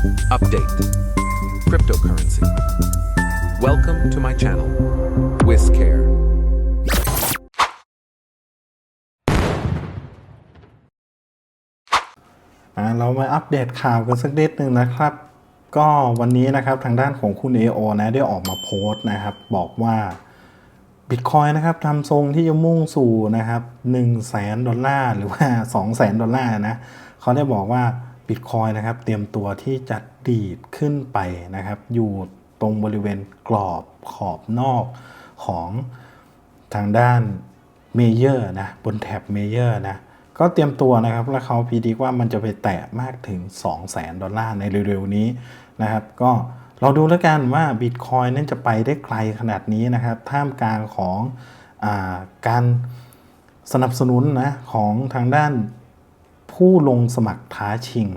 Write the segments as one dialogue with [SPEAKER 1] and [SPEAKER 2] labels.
[SPEAKER 1] Update Cryptocurrency. Welcome to my channel, WizCare.
[SPEAKER 2] เรามาอัปเดตข่าวกันสักนิดหนึ่งนะครับ ก็วันนี้นะครับทางด้านของคุณ AO นะได้ออกมาโพสต์นะครับ บอกว่า Bitcoin นะครับทำทรงที่จะมุ่งสู่นะครับ1 0 0 0 0แสนดอลลาร์หรือว่า 2 0 0แสนดอลลาร์นะเขาได้บอกว่า Bitcoin นะครับเตรียมตัวที่จะดีดขึ้นไปนะครับ อยู่ตรงบริเวณกรอบขอบนอกของทางด้านเมเยอร์นะบนแท็บเมเยอร์นะก็เตรียมตัวนะครับแล้วเขาพีดีว่ามันจะไปแตะมากถึง 2 0 0แสนดอลลาร์ในเร็วๆนี้นะครับ ก็เราดูแล้วกันว่า Bitcoin นั้นจะไปได้ไกลขนาดนี้นะครับ ท่ามกลางของอาการสนับสนุนนะของทางด้าน ผู้ลงสมัครท้าชิง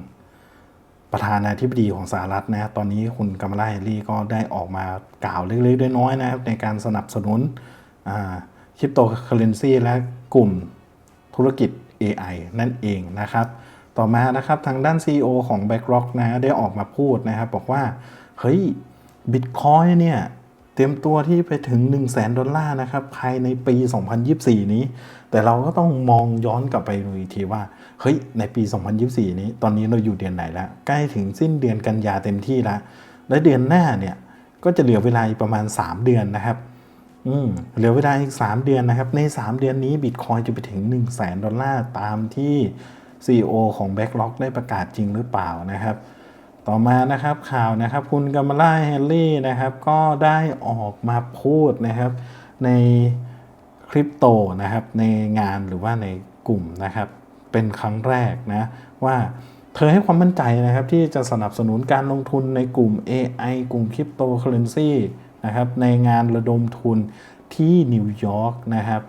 [SPEAKER 2] ประธานาธิบดีของสหรัฐนะตอนนี้คุณกัมลาแฮร์รี่ก็ได้ออกมากล่าวเล็กๆน้อยๆนะครับในการสนับสนุนคริปโตเคอเรนซีและกลุ่มธุรกิจ AI นั่นเองนะครับ ต่อมานะครับทางด้าน CEO ของ BlackRock นะได้ออกมาพูดนะครับ บอกว่า เฮ้ยบิตคอยเนี่ยเตรียมตัวที่ไปถึง 1 0 0 0 0แสนดอลลาร์นะครับภายในปี 2024 นี้ แต่เราก็ต้องมองย้อนกลับไปดูอีกทีว่า เฮ้ยในปี 2024 นี้ตอนนี้เราอยู่เดือนไหนแล้ว ใกล้ถึงสิ้นเดือนกันยาเต็มที่แล้ว และเดือนหน้าเนี่ยก็จะเหลือเวลาอีกประมาณ 3 เดือนนะครับอืมเหลือเวลาอีก 3 เดือนนะครับ ใน 3 เดือนนี้บิตคอยจะไปถึง 1 0 0 0 0แสนดอลลาร์ตามที่ CEO ของ BlackRock ได้ประกาศจริงหรือเปล่านะครับ ต่อมานะครับข่าวนะครับคุณกัมมาลาแฮร์รี่นะครับก็ได้ออกมาพูดนะครับ ในคริปโตนะครับในงานหรือว่าในกลุ่มนะครับ เป็นครั้งแรกนะว่าเธอให้ความมั่นใจนะครับที่จะสนับสนุนการลงทุนในกลุ่ม AI กลุ่มคริปโตเคอเรนซีนะครับในงานระดมทุนที่นิวยอร์กนะครับ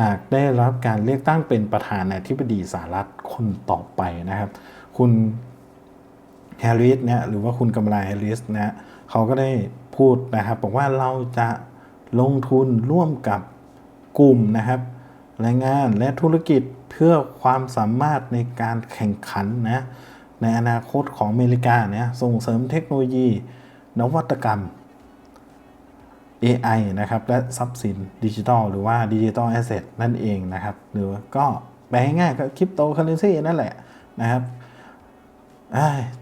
[SPEAKER 2] หากได้รับการเลือกตั้งเป็นประธานาธิบดีสหรัฐคนต่อไปนะครับ คุณแฮร์ริสเนี่ยหรือว่าคุณกำไรแฮร์ริสนะเขาก็ได้พูดนะครับบอกว่าเราจะลงทุนร่วมกับกลุ่มนะครับ แรงงานและธุรกิจเพื่อความสามารถในการแข่งขันนะในอนาคตของอเมริกาเนี่ยส่งเสริมเทคโนโลยี นวัตกรรม AI นะครับ และทรัพย์สินดิจิทัลหรือว่าดิจิทัลแอสเซทนั่นเองนะครับ หรือก็แปลง่ายๆก็คริปโตเคอเรนซีนั่นแหละนะครับ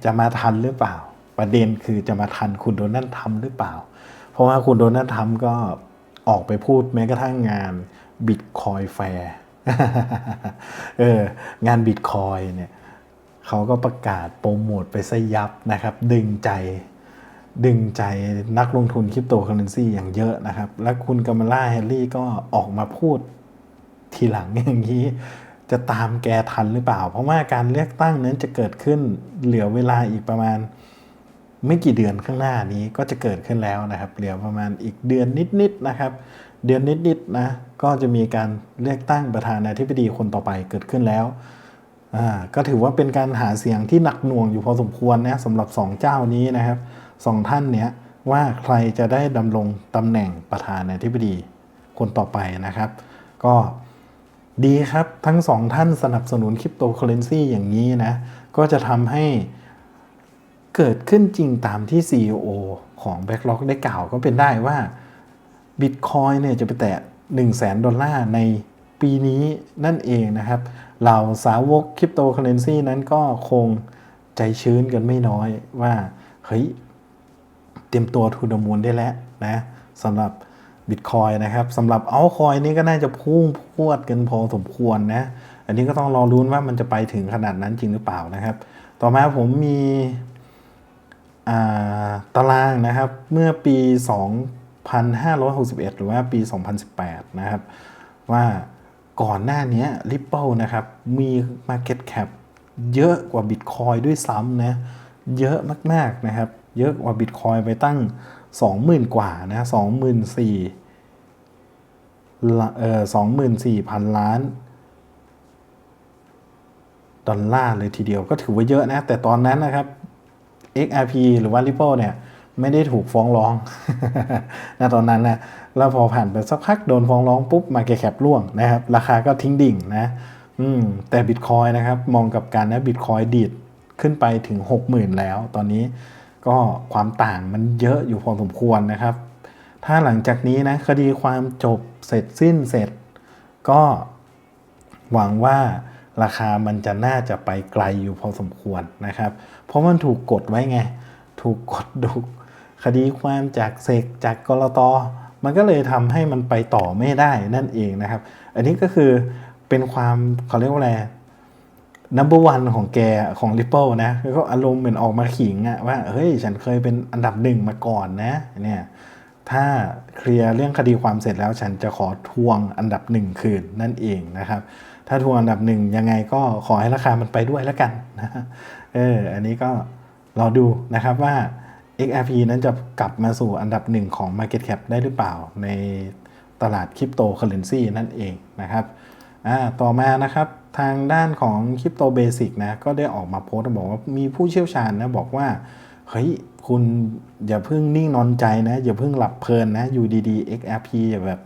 [SPEAKER 2] จะมาทันหรือเปล่า ประเด็นคือจะมาทันคุณโดนัลด์ทรัมป์หรือเปล่า เพราะว่าคุณโดนัลด์ทรัมป์ก็ออกไปพูดแม้กระทั่งงาน บิตคอยแฟร์เอองานบิตคอยเนี่ยเขาก็ประกาศโปรโมทไปซะยับนะครับ ดึงใจดึงใจนักลงทุนคริปโตเคอเรนซีอย่างเยอะนะครับ และคุณกัมมาลาแฮร์รี่ก็ออกมาพูดทีหลังอย่างนี้ จะตามแกทันหรือเปล่า เพราะว่าการเลือกตั้งนั้นจะเกิดขึ้นเหลือเวลาอีกประมาณ ไม่กี่เดือนข้างหน้านี้ก็จะเกิดขึ้นแล้วนะครับ เหลือประมาณอีกเดือนนิดๆนะครับ เดือนนิดๆนะก็จะมีการเลือกตั้งประธานาธิบดีคนต่อไปเกิดขึ้นแล้วอ่าก็ถือว่าเป็นการหาเสียงที่หนักหน่วงอยู่พอสมควรนะสำหรับสองเจ้านี้นะครับสองท่านเนี้ยว่าใครจะได้ดำรงตำแหน่งประธานาธิบดีคนต่อไปนะครับ ก็ดีครับทั้งสองท่านสนับสนุนคริปโตเคอเรนซีอย่างนี้นะก็จะทำให้เกิดขึ้นจริงตามที่ CEO ของ BlackRock ได้กล่าวก็เป็นได้ว่า Bitcoin เนี่ยจะไปแตะ1 0 0 0 0แสนดอลลาร์ในปีนี้นั่นเองนะครับ เหล่าสาวกคริปโตเคอเรนซีนั้นก็คงใจชื้นกันไม่น้อยว่าเฮ้ยเตรียมตัวทูดมูลได้แล้วนะสำหรับบิตคอยนะครับสำหรับเอาคอยนี่ก็น่าจะพุ่งพรวดกันพอสมควรนะ อันนี้ก็ต้องรอรุ้นว่ามันจะไปถึงขนาดนั้นจริงหรือเปล่านะครับ ต่อมาผมมีตารางนะครับเมื่อปี 2561 หรือว่าปี 2018 นะครับ ว่าก่อนหน้านี้ Ripple นะครับ มี Market Cap เยอะกว่า Bitcoin ด้วยซ้ำนะ เยอะมาก ๆ นะครับ เยอะกว่า Bitcoin ไปตั้ง 20,000 กว่านะ24,000เอ่อ24,000 ล้านดอลลาร์เลยทีเดียวก็ถือว่าเยอะนะ แต่ตอนนั้นนะครับ XRP หรือว่า Ripple เนี่ย ไม่ได้ถูกฟ้องร้องนะตอนนั้นนะแล้วพอผ่านไปสักพักโดนฟ้องร้องปุ๊บมาเก็ตแคปร่วงนะครับ ราคาก็ทิ้งดิ่งนะอืมแต่ Bitcoin นะครับ มองกับการนะ Bitcoin ดีดขึ้นไปถึง 60,000 แล้ว ตอนนี้ก็ความต่างมันเยอะอยู่พอสมควรนะครับ ถ้าหลังจากนี้นะคดีความจบเสร็จสิ้นเสร็จ ก็หวังว่าราคามันจะน่าจะไปไกลอยู่พอสมควรนะครับ เพราะมันถูกกดไว้ไง ถูกกดดุ คดีความจากเสกจากกรตมันก็เลยทำให้มันไปต่อไม่ได้นั่นเองนะครับ อันนี้ก็คือเป็นความเขาเรียกว่าอะไร number one ของแกของ Ripple นะแล้วก็อารมณ์เหมือนออกมาขิงอะว่า เฮ้ย ฉันเคยเป็นอันดับหนึ่งมาก่อนนะเนี่ยถ้าเคลียร์เรื่องคดีความเสร็จแล้วฉันจะขอทวงอันดับหนึ่งคืนนั่นเองนะครับ ถ้าทวงอันดับหนึ่งยังไงก็ขอให้ราคามันไปด้วยแล้วกันนะเอออันนี้ก็รอดูนะครับว่า XRP นั้นจะกลับมาสู่อันดับหนึ่งของ Market Cap ได้หรือเปล่าในตลาดคริปโตเคอเรนซีนั่นเองนะครับต่อมานะครับทางด้านของคริปโตเบสิกนะก็ได้ออกมาโพสต์บอกว่ามีผู้เชี่ยวชาญนะบอกว่าเฮ้ยคุณอย่าเพิ่งนิ่งนอนใจนะ อย่าเพิ่งหลับเพลินนะอยู่ดีๆ XRP อย่าแบบ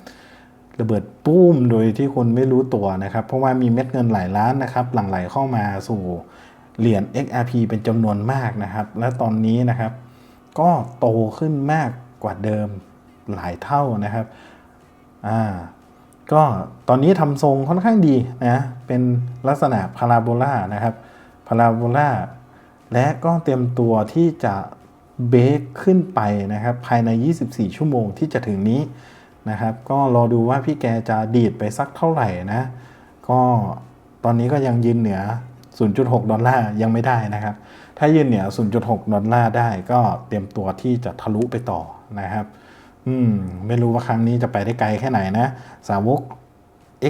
[SPEAKER 2] ระเบิดปุ้มโดยที่คุณไม่รู้ตัวนะครับ เพราะว่ามีเม็ดเงินหลายล้านนะครับหลั่งไหลเข้ามาสู่เหรียญ XRP เป็นจำนวนมากนะครับ และตอนนี้นะครับ ก็โตขึ้นมากกว่าเดิมหลายเท่านะครับอ่าก็ตอนนี้ทำทรงค่อนข้างดีนะเป็นลักษณะพาราโบลานะครับพาราโบลาและก็เตรียมตัวที่จะเบรกขึ้นไปนะครับภายใน 24 ชั่วโมงที่จะถึงนี้นะครับ ก็รอดูว่าพี่แกจะดีดไปสักเท่าไหร่นะ ก็ตอนนี้ก็ยังยืนเหนือ 0.6 ดอลลาร์ยังไม่ได้นะครับ ถ้ายืนเหนือ 0.6 ดอลลาร์ได้ก็เตรียมตัวที่จะทะลุไปต่อนะครับ อืม ไม่รู้ว่าครั้งนี้จะไปได้ไกลแค่ไหนนะ สาวก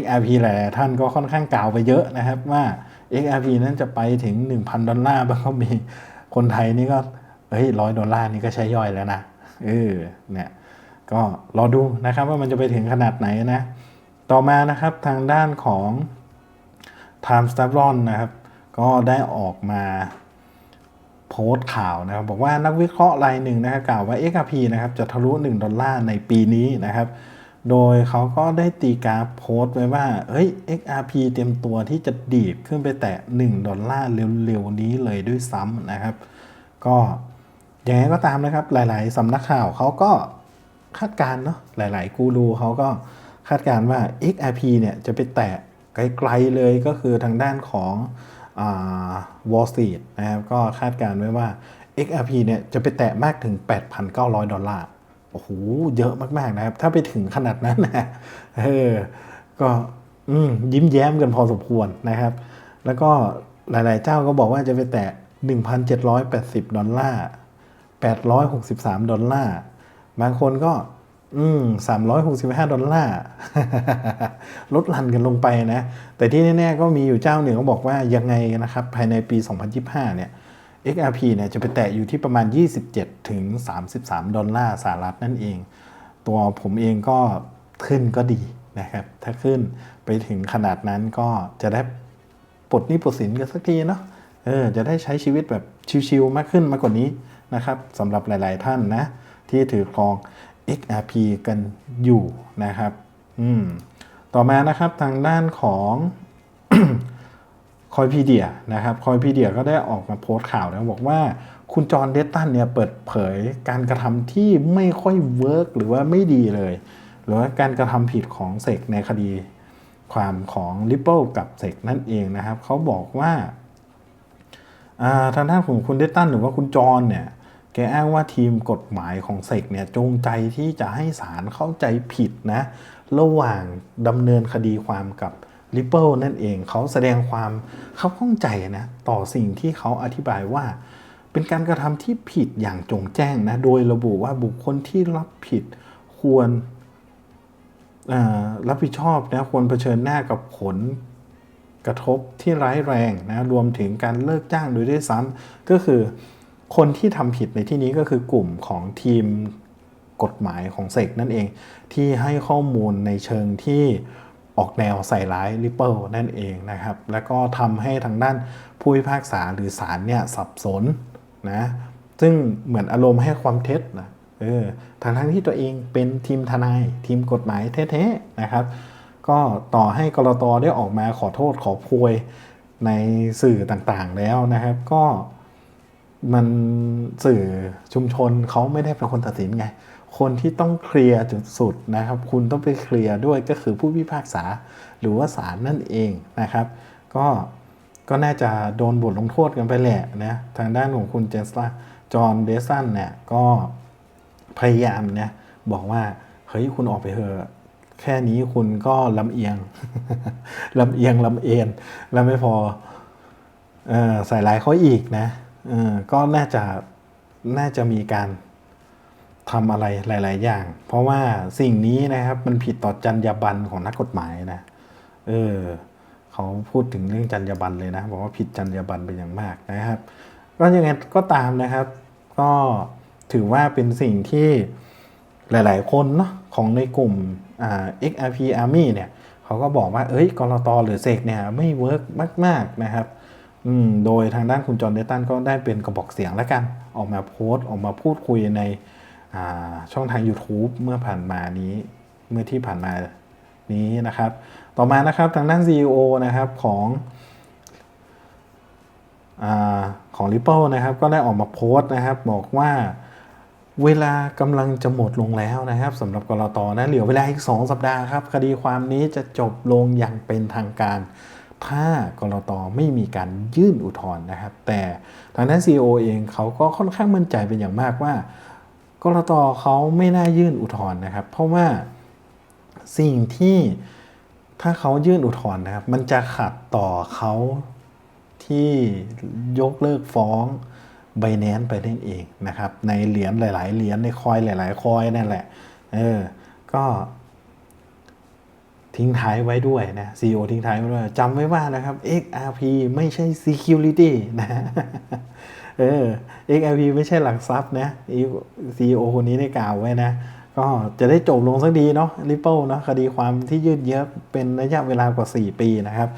[SPEAKER 2] XRP หลายท่านก็ค่อนข้างกล่าวไปเยอะนะครับว่า XRP นั้นจะไปถึง 1,000 ดอลลาร์บ้างก็มี คนไทยนี่ก็ เฮ้ยร้อยดอลลาร์นี่ก็ใช้ย่อยแล้วนะ เออ เนี่ย ก็รอดูนะครับว่ามันจะไปถึงขนาดไหนนะ ต่อมานะครับทางด้านของ Time s t a b l o n นะครับ ก็ได้ออกมา โพสต์ข่าวนะครับบอกว่านักวิเคราะห์รายหนึ่งนะครับกล่าวว่า XRP นะครับจะทะลุ 1 ดอลลาร์ในปีนี้นะครับ โดยเขาก็ได้ตีกราฟโพสต์ไว้ว่าเฮ้ย XRP เตรียมตัวที่จะดีดขึ้นไปแตะ 1 ดอลลาร์เร็วๆนี้เลยด้วยซ้ำนะครับ ก็อยังไงก็ตามนะครับหลาย ๆสำนักข่าวเขาก็คาดการณ์เนาะหลาย ๆ กูรูเขาก็คาดการณ์ว่า XRP เนี่ยจะไปแตะไกลๆเลยก็คือทางด้านของ อ่า Wall Street นะครับก็คาดการณ์ไว้ว่า XRP เนี่ยจะไปแตะมากถึง 8,900 ดอลลาร์ โอ้โห เยอะมาก ๆ นะครับ ถ้าไปถึงขนาดนั้นนะเออก็อยิ้มแย้มกันพอสมควรนะครับ แล้วก็หลาย ๆ เจ้าก็บอกว่าจะไปแตะ 1,780 ดอลลาร์ 863 ดอลลาร์ บางคนก็ อืม365ดอลลาร์ ลดหลั่นกันลงไปนะ แต่ที่แน่ๆ ก็มีอยู่เจ้าหนึ่งเขาบอกว่ายังไงนะครับ ภายในปี 2025 เนี่ย XRP เนี่ยจะไปแตะอยู่ที่ประมาณ 27 ถึง 33 ดอลลาร์สหรัฐนั่นเอง ตัวผมเองก็ขึ้นก็ดีนะครับ ถ้าขึ้นไปถึงขนาดนั้นก็จะได้ปลดหนี้ปลดสินกันสักทีเนาะ เออ จะได้ใช้ชีวิตแบบชิวๆมากขึ้นมากกว่านี้นะครับสำหรับหลาย ๆ ท่านนะ ที่ถือครอง XRP กันอยู่นะครับอืมต่อมานะครับทางด้านของคอยพีเดียนะครับคอยพีเดียก็ได้ออกมาโพสต์ข่าวนะบอกว่าคุณจอห์นเดตตันเนี่ยเปิดเผยการกระทำที่ไม่ค่อยเวิร์กหรือว่าไม่ดีเลย หรือว่าการกระทำผิดของเสกในคดีความของ Ripple กับเสกนั่นเองนะครับเขาบอกว่าอ่าทางด้านของคุณเดตตันหรือว่าคุณจอห์นเนี่ย แกอ้างว่าทีมกฎหมายของเสกเนี่ยจงใจที่จะให้ศาลเข้าใจผิดนะระหว่างดำเนินคดีความกับ Ripple นั่นเองเขาแสดงความเขาข้องใจนะต่อสิ่งที่เขาอธิบายว่า เป็นการกระทำที่ผิดอย่างจงแจ้งนะโดยระบุว่าบุคคลที่รับผิดควรรับผิดชอบนะควรเผชิญหน้ากับผลกระทบที่ร้ายแรงนะรวมถึงการเลิกจ้างโดยด้วยซ้ำก็คือ คนที่ทำผิดในที่นี้ก็คือกลุ่มของทีมกฎหมายของเซกนั่นเองที่ให้ข้อมูลในเชิงที่ออกแนวใส่ร้าย Ripple นั่นเองนะครับ แล้วก็ทำให้ทางด้านผู้พิพากษาหรือศาลเนี่ยสับสนนะซึ่งเหมือนอารมณ์ให้ความเท็จนะเออทางทั้งที่ตัวเองเป็นทีมทนายทีมกฎหมายแท้ๆนะครับ ก็ต่อให้กรตได้ออกมาขอโทษขอโพยในสื่อต่างๆแล้วนะครับ ก็ มันสื่อชุมชนเขาไม่ได้เป็นคนตัดสินไง คนที่ต้องเคลียร์จุดสุดนะครับ คุณต้องไปเคลียร์ด้วยก็คือผู้พิพากษาหรือว่าศาลนั่นเองนะครับ ก็ก็น่าจะโดนบทลงโทษกันไปแหละนะทางด้านของคุณเจสลาจอห์นเดสันเนี่ยก็พยายามเนี่ยบอกว่า เฮ้ยคุณออกไปเถอะแค่นี้คุณก็ลำเอียงลำเอียงลำเอ็นแล้วไม่พอออใส่ร้ายเขาอีกนะ ก็น่าจะน่าจะมีการทำอะไรหลาย ๆ อย่าง เพราะว่าสิ่งนี้นะครับมันผิดต่อจรรยาบรรณของนักกฎหมายนะ เออเขาพูดถึงเรื่องจรรยาบรรณเลยนะบอกว่าผิดจรรยาบรรณเป็นอย่างมากนะครับ ก็ยังไงก็ตามนะครับ ก็ถือว่าเป็นสิ่งที่หลาย ๆ คนเนาะของในกลุ่มอ่า XRP Army เนี่ยเขาก็บอกว่าเอ้ยกรตหรือเซกเนี่ยไม่เวิร์กมาก ๆ นะครับ โดยทางด้านคุณจอห์นเดตันก็ได้เป็นกระบอกเสียงแล้วกัน ออกมาโพสต์ออกมาพูดคุยในช่องทาง YouTube เมื่อผ่านมานี้เมื่อที่ผ่านมานี้นะครับ ต่อมานะครับทางด้าน CEO นะครับของอของ Ripple นะครับ ก็ได้ออกมาโพสต์นะครับ บอกว่าเวลากำลังจะหมดลงแล้วนะครับสำหรับกรตนะเหลือเวลาอีก 2 สัปดาห์ครับ คดีความนี้จะจบลงอย่างเป็นทางการ ถ้ากรตไม่มีการยื่นอุทธรณ์นะครับ แต่ทางด้าน CEO เองเขาก็ค่อนข้างมั่นใจเป็นอย่างมากว่ากรตเขาไม่น่ายื่นอุทธรณ์นะครับ เพราะว่าสิ่งที่ถ้าเขายื่นอุทธรณ์นะครับ มันจะขัดต่อเขาที่ยกเลิกฟ้องไบแนนไปนั่นเองนะครับ ในเหรียญหลาย ๆ เหรียญในคอยหลาย ๆ คอยนั่นแหละ เออ ก็ ทิ้งท้ายไว้ด้วยนะ CEO ทิ้งท้ายไว้ด้วยจำไว้ว่านะครับ XRP ไม่ใช่ security นะเออ XRP ไม่ใช่หลักทรัพย์นะ CEO คนนี้ได้กล่าวไว้นะ ก็จะได้จบลงสักดีเนาะ Ripple เนาะคดีความที่ยืดเยื้อเป็นระยะเวลากว่า 4 ปีนะครับ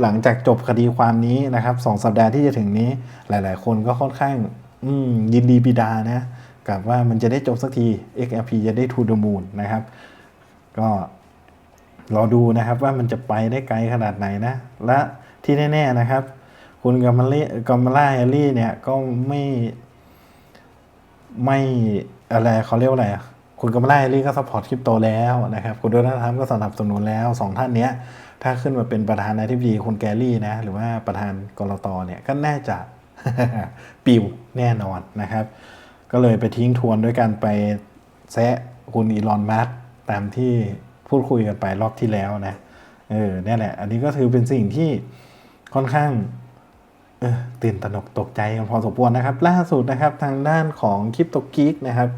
[SPEAKER 2] หลังจากจบคดีความนี้นะครับสองสัปดาห์ที่จะถึงนี้ หลาย ๆ คนก็ค่อนข้างยินดีปิดานะกับว่ามันจะได้จบสักที XRP จะได้ to the moon นะครับ ก็ รอดูนะครับว่ามันจะไปได้ไกลขนาดไหนนะ และที่แน่ ๆนะครับ คุณกัมมาลีกัมมาล่าแฮร์รี่เนี่ยก็ไม่ไม่อะไรเขาเรียกว่าอะไรคุณกัมมาล่าแฮร์รี่ก็สปอร์ตคริปโตแล้วนะครับ คุณโดนัลด์ทรัมป์ก็สนับสนุนแล้วสองท่านเนี้ยถ้าขึ้นมาเป็นประธานาธิบดีคุณแกรี่นะ หรือว่าประธานกรตเนี่ยก็น่าจะปิวแน่นอนนะครับ ก็เลยไปทิ้งทวนด้วยการไปแซะคุณอีลอนมัสตามที่ พูดคุยกันไปรอบที่แล้วนะเออนี่แหละ อันนี้ก็ถือเป็นสิ่งที่ค่อนข้างเออตื่นตระหนกตกใจกันพอสมควรนะครับ ล่าสุดนะครับทางด้านของคริปโตกิกนะครับ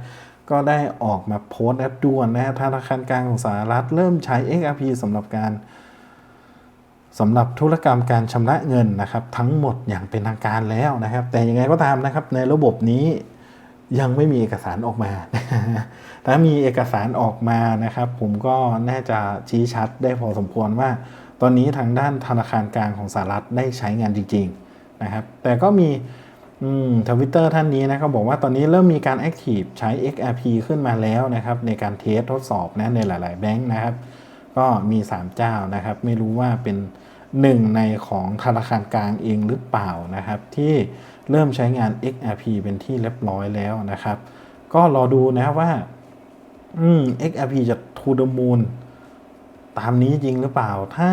[SPEAKER 2] ก็ได้ออกมาโพสต์แอปด่วนนะฮะธนาคารกลางของสหรัฐเริ่มใช้ XRP สำหรับการสำหรับธุรกรรมการชำระเงินนะครับ ทั้งหมดอย่างเป็นทางการแล้วนะครับ แต่ยังไงก็ตามนะครับในระบบนี้ ยังไม่มีเอกสารออกมา ถ้ามีเอกสารออกมานะครับ ผมก็น่าจะชี้ชัดได้พอสมควรว่า ตอนนี้ทางด้านธนาคารกลางของสหรัฐได้ใช้งานจริงๆนะครับ แต่ก็มีทวิตเตอร์ท่านนี้นะเขาบอกว่าตอนนี้เริ่มมีการแอคทีฟใช้ XRP ขึ้นมาแล้วนะครับ ในการเทสทดสอบนะในหลาย ๆ แบงค์นะครับ ก็มี 3 เจ้านะครับ ไม่รู้ว่าเป็นหนึ่งในของธนาคารกลางเองหรือเปล่านะครับ ที่ เริ่มใช้งาน XRP เป็นที่เรียบร้อยแล้วนะครับ ก็รอดูนะว่าอืม XRP จะ to the moon ตามนี้จริงหรือเปล่า ถ้า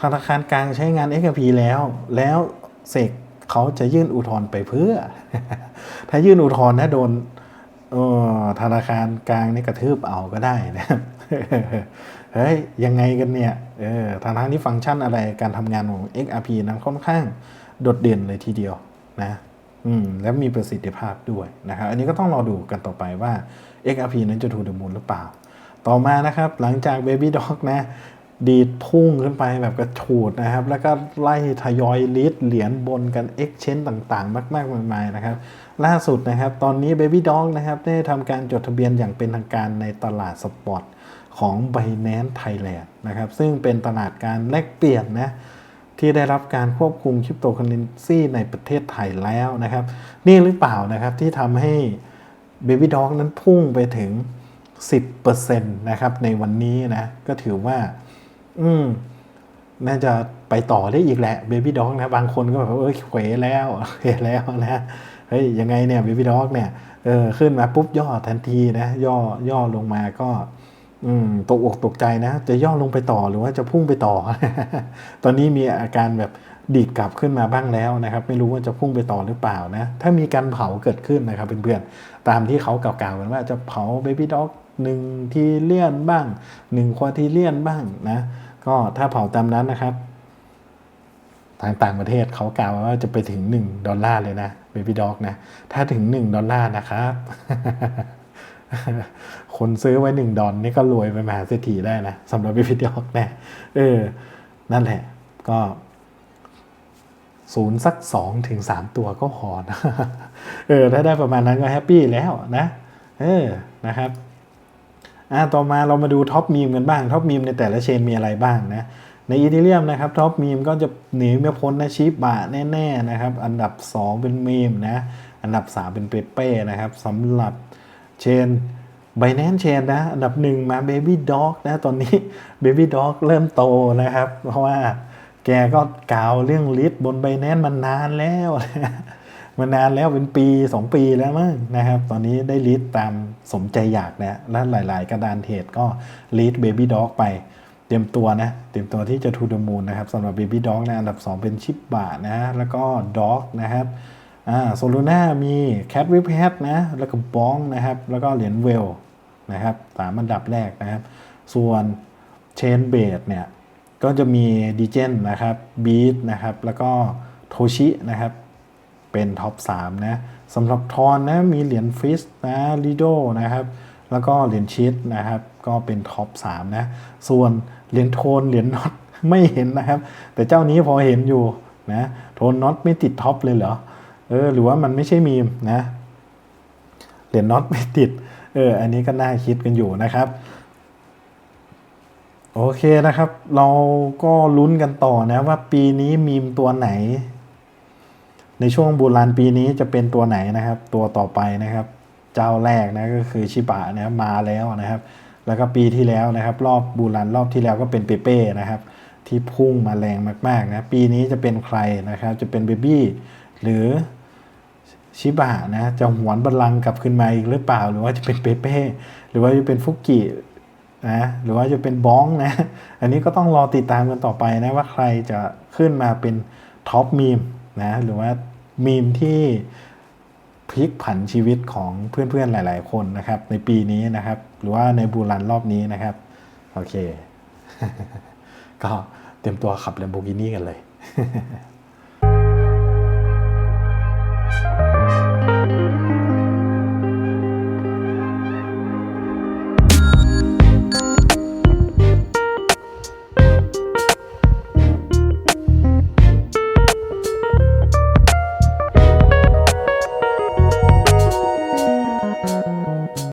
[SPEAKER 2] ธนาคารกลางใช้งาน XRP แล้ว แล้วเสกเขาจะยื่นอุทธรณ์ไปเพื่อ ถ้ายื่นอุทธรณ์นะโดนออธนาคารกลางนี่กระทืบเอาก็ได้นะเฮ้ยยังไงกันเนี่ยเออทางทางที่ฟังก์ชันอะไรการทำงานของ XRP นั้นค่อนข้างโดดเด่นเลยทีเดียว นะอืมและมีประสิทธิภาพด้วยนะครับ อันนี้ก็ต้องรอดูกันต่อไปว่า XRP นั้นจะถูกดมูลหรือเปล่า ต่อมานะครับหลังจาก Baby Dog นะดีดพุ่งขึ้นไปแบบกระฉูดนะครับ แล้วก็ไล่ทยอยลิสเหรียญบนกัน Exchange ต่างๆ มาก ๆ มายๆนะครับ ล่าสุดนะครับ ตอนนี้ Baby Dog นะครับ ได้ทำการจดทะเบียนอย่างเป็นทางการในตลาดสปอตของ Binance Thailand นะครับ ซึ่งเป็นตลาดการแลกเปลี่ยนนะ ที่ได้รับการควบคุมคริปโตเคอเรนซีในประเทศไทยแล้วนะครับ นี่หรือเปล่านะครับที่ทำให้ Baby Dog นั้นพุ่งไปถึง 10%นะครับในวันนี้นะก็ถือว่า อืมน่าจะไปต่อได้อีกแหละเบบี้ด็อกนะบางคนก็แบบว่าเอ้ยเขวแล้วเขวแล้วนะเฮ้ยยังไงเนี่ยเบบี้ด็อกเนี่ยเออขึ้นมาปุ๊บย่อทันทีนะย่อย่อลงมาก็ อืมตกอกตกใจนะ จะย่อลงไปต่อหรือว่าจะพุ่งไปต่อ ตอนนี้มีอาการแบบดีดกลับขึ้นมาบ้างแล้วนะครับ ไม่รู้ว่าจะพุ่งไปต่อหรือเปล่านะ ถ้ามีการเผาเกิดขึ้นนะครับเพื่อนๆตามที่เขากล่าวๆกันว่าจะเผาเบบี้ด็อกหนึ่งทีเลียนบ้างหนึ่งควอทีเลียนบ้างนะ ก็ถ้าเผาตามนั้นนะครับ ทางต่างประเทศเขากล่าวว่าจะไปถึง 1 ดอลลาร์เลยนะเบบี้ด็อกนะ ถ้าถึง 1 ดอลลาร์นะครับ คนซื้อไว้1ดอลนี่ก็รวยไปมหาเศรษฐีได้นะสำหรับบบี้ด็อกนะเออ นั่นแหละ ก็ศูนย์สักสองถึงสามตัวก็พอนะเออ ถ้าได้ประมาณนั้นก็แฮปปี้แล้วนะ เออ นะครับอ่าต่อมาเรามาดูท็อปมีมกันบ้างท็อปมีมในแต่ละเชนมีอะไรบ้างนะในอีเทเรียมนะครับท็อปมีมก็จะหนีไม่พ้นนะชิบะแน่ๆนะครับ อันดับ 2 เป็นมีมนะ อันดับ 3 เป็นเปเป้นะครับสำหรับ เชน b บ n a n c e Chain นะอันดับหนึ่งมา Baby Dog นะตอนนี้ Baby Dog เริ่มโตนะครับ เพราะว่าแกก็กล่าวเรื่องลิสบน b บ n a n c e มันนานแล้วมานานแล้วเป็นปี 2 ปีแล้วมั้งนะครับ ตอนนี้ได้ลิสตามสมใจอยากนะและหลาย ๆ กระดานเทรดก็ลิสต์ Baby Dog ไปเตรียมตัวนะ เตรียมตัวที่จะทูดมูลนะครับสำหรับ Baby Dog นะอันดับ 2 เป็นชิปบะนะแล้วก็ Dog นะครับ อ่าโซลูน่ามี Cat w i p h a t นะ แล้วก็บ้องนะครับ แล้วก็เหรียญเวลนะครับสามอันดับแรกนะครับ ส่วน Chain b a s e เนี่ย ก็จะมี d ีเจนนะครับ Beat นะครับ แล้วก็โทชินะครับ เป็นท็อป3นะสำหรับทอนนะ มีเหรียญฟิสนะลิโดนะครับ แล้วก็เหรียญชิดนะครับ ก็เป็นท็อป3นะ ส่วนเหรียญโทนเหรียญน็อตไม่เห็นนะครับ แต่เจ้านี้พอเห็นอยู่นะ โทนน็อตไม่ติดท็อปเลยเหรอ เออหรือว่ามันไม่ใช่มีมนะเหรียญน็อตไม่ติดเอออันนี้ก็น่าคิดกันอยู่นะครับ โอเคนะครับ เราก็ลุ้นกันต่อนะว่าปีนี้มีมตัวไหน ในช่วงบูรานปีนี้จะเป็นตัวไหนนะครับ ตัวต่อไปนะครับ เจ้าแรกนะก็คือชิบะนะมาแล้วนะครับ แล้วก็ปีที่แล้วนะครับ รอบบูรานรอบที่แล้วก็เป็นเปเป้นะครับ ที่พุ่งมาแรงมากๆนะปีนี้จะเป็นใครนะครับ จะเป็นเบบี้หรือ ชิบะนะจะหวนบัลลังกลับขึ้นมาอีกหรือเปล่า หรือว่าจะเป็นเปเป้หรือว่าจะเป็นฟุกินะหรือว่าจะเป็นบ้องนะ อันนี้ก็ต้องรอติดตามกันต่อไปนะว่าใครจะขึ้นมาเป็นท็อปมีมนะหรือว่ามีมที่พลิกผันชีวิตของเพื่อนๆหลาย ๆ คนนะครับ ในปีนี้นะครับ หรือว่าในบูรันรอบนี้นะครับ โอเค ก็เตรียมตัวขับ Lamborghini กันเลย